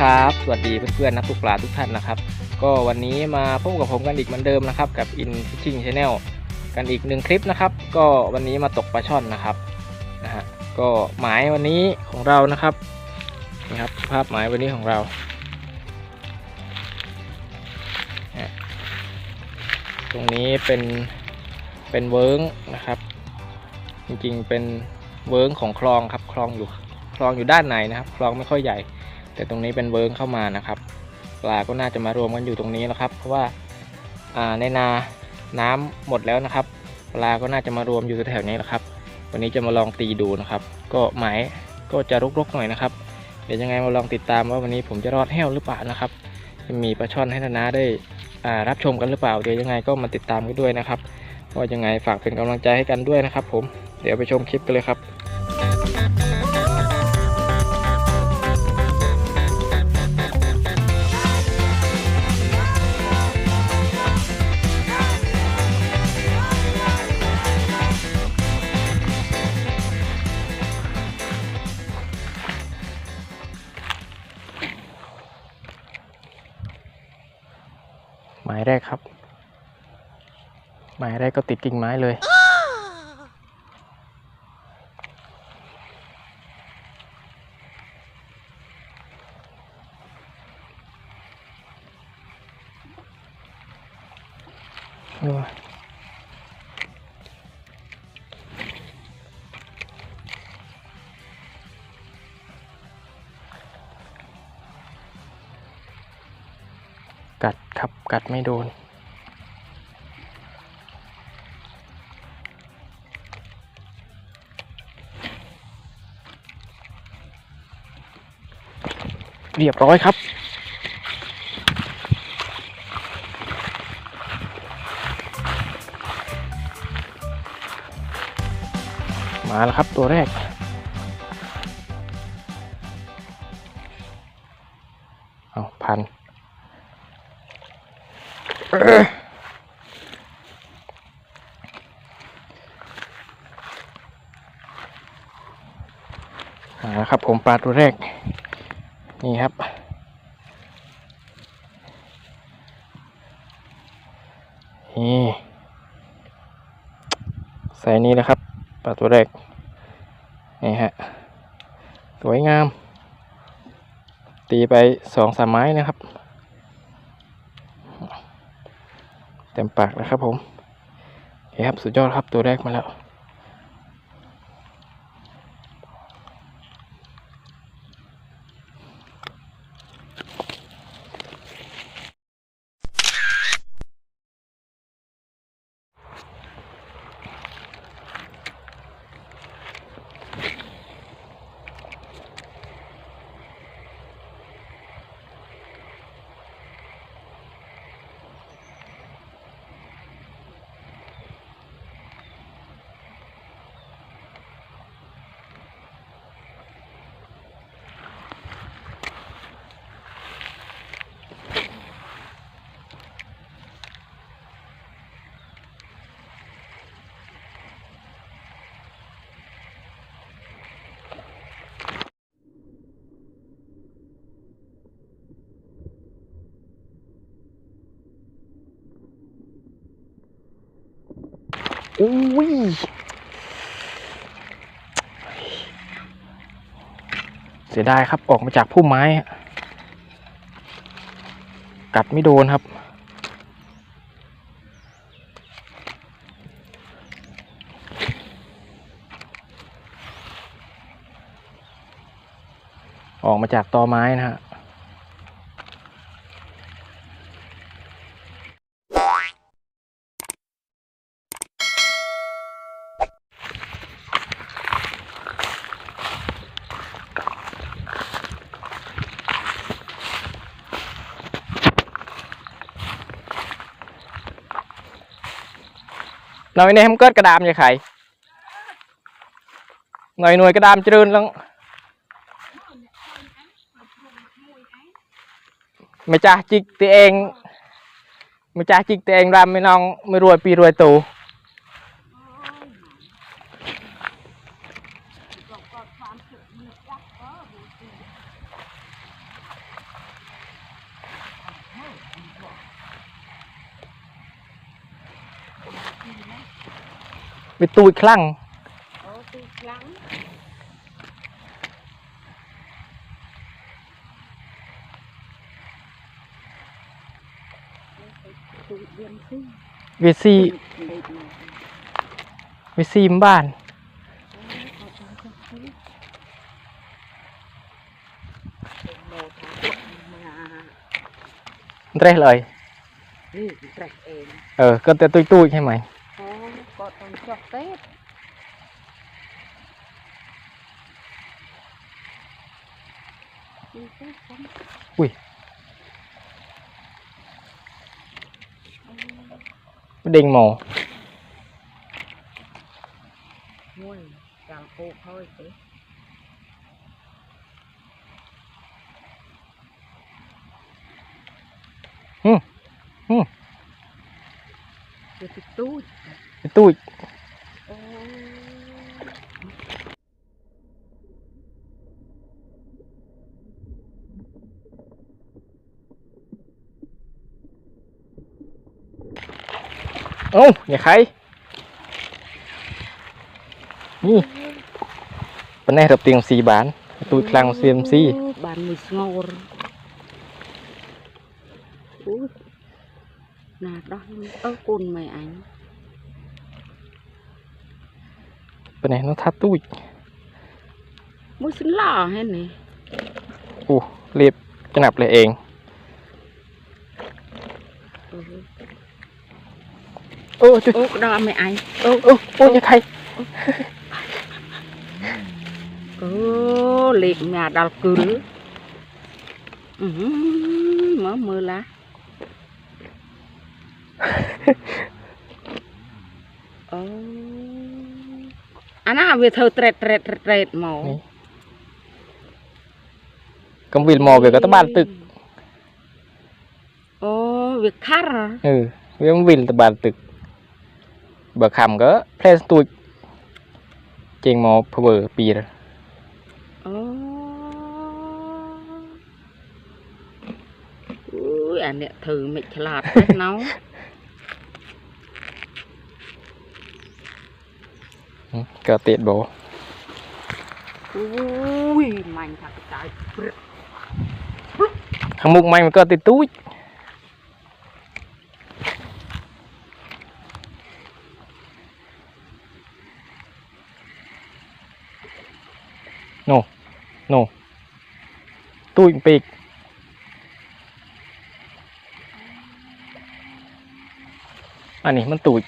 สดีครับ สวัสดีเพื่อนๆนักตกปลาทุกท่านนะครับ ก็วันนี้มาพบกับผมกันอีกเหมือนเดิมนะครับ กับ In Fishing Channel กันอีกหนึ่งคลิปนะครับ ก็วันนี้มาตกปลาช่อนนะครับนะฮะก็หมายวันนี้ของเรานะครับนี่ครับภาพหมายวันนี้ของเราเนี่ยตรงนี้เป็นเป็นเวิร์งนะครับ จริงๆเป็นเวิร์งของคลองครับคลองอยู่คลองอยู่ด้านในนะครับ คลองไม่ค่อยใหญ่ แต่ตรงนี้เป็นเวิร์งเข้ามานะครับ ปลาก็น่าจะมารวมกันอยู่ตรงนี้แล้วครับ เพราะว่าในนาน้ำหมดแล้วนะครับ ปลาก็น่าจะมารวมอยู่แถวนี้แหละครับ วันนี้จะมาลองตีดูนะครับ ก็หมายก็จะรกๆหน่อยนะครับเดี๋ยวยังไงมาลองติดตามว่าวันนี้ผมจะรอดแห้วหรือเปล่านะครับ จะมีปลาช่อนให้นานาได้รับชมกันหรือเปล่า เดี๋ยวยังไงก็มาติดตามกันด้วยนะครับว่ายังไงฝากเป็นกำลังใจให้กันด้วยนะครับ ผมเดี๋ยวไปชมคลิปกันเลยครับ แรกครับ หมายแรกก็ติดกิ่งไม้เลย กัดครับกัดไม่โดน เรียบร้อยครับมาแล้วครับตัวแรก มาครับผมปลาตัวแรก นี่ครับ นี่ใส่นี้นะครับปลาตัวแรก นี่ฮะ สวยงาม ตีไปสองสามไม้นะครับ เต็มปากแล้วครับผมโอเคครับ สุดยอดครับตัวแรกมาแล้ว อุ้ยเสียดายครับออกมาจากพุ่มไม้ กัดไม่โดนครับ ออกมาจากตอไม้นะฮะ น้อยในห้องเกิดกระดามอย่าไข่หน่อยหน่วยกระดามจริญแล้วไม่จ่าจิกตัวเองไม่จ่าจิกตัวเองรำไม่น้องไม่รวยปีรวยตู វាទួយខ្លាំងអូទួយខ្លាំងវាស៊ីវាស៊ីមិនបានត្រេះឡើយត្រេះអេអឺគាត់តែទួយទួយហ្នឹងហ្មង mình cho tết ui đinh màu Ui, làm phụ thôi chứ Ừ. Ừ. Tụi tụi. Tụi. เอ้าอย่าใครนี่ปันนี้รับเตียงสีบานตุยคลังเซียมซีบ้านมีสงอรอุ้ยน่าดอกเออคุณไหมอันปันนี้น้องทัดตุยมือสินล่อให้นี่อู้เรียบจะหนับเลยเองเ ô trời. ô đó mẹ ai ô ô ô như thầy. Ô liệt nhà đào cừ mở mưa lá anh á việc thơ trệt trệt trệt màu công việc mò việc có tấm bàn tự ô việc khát ừ việc công việc tấm bàn tự បើខំក៏ផ្លែស្ទួចចេញមកធ្វើពីរអូអូយអាអ្នកធ្វើមិនឆ្លាតទេណោក៏ទៀតបោអូយម៉ាញ់ថាកតាយព្រឹកខាងមុខម៉ាញ់មកក៏តិចតួច No. No. tụi peak. Anh này, mình tụi.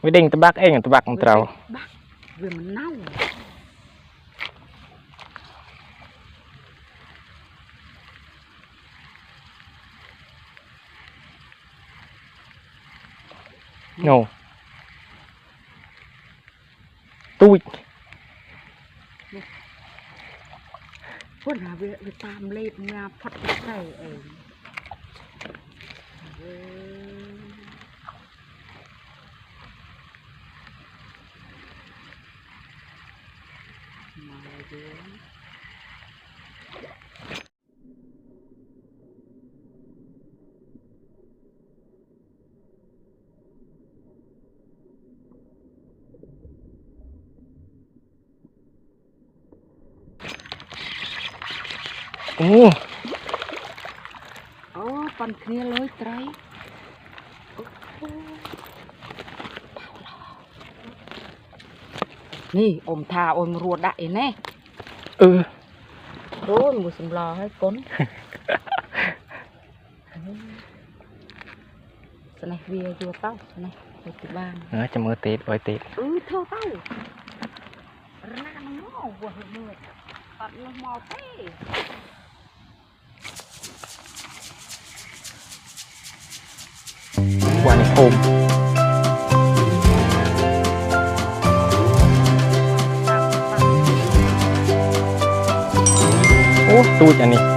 Với đinh tao bác anh, tao bác con trâu. Bác. No. វាវាតាមលេបញ៉ាផុតពីតែអីមកយើង អូអូប៉ាន់គ្នាលើយត្រីនេះអ៊ំថាអ៊ំរួតដាក់អីណែអឺអូយមួយសម្លហើយកូនស្នេះវាយកទៅស្នេះទៅទីបានអើចាំមើលទៀតអុយទៀតអឺធ្វើទៅរណាមកវោះមើលអត់លុះមកទេ ยเวียอยู่เต้าสนายไปที่บ้านเออจะมือเตะไว้เตะเออเท่าเต้าร้านมันงอวัวเมื่อตัดลงมอเต้วานิโคมโอ้ตูดอันนี้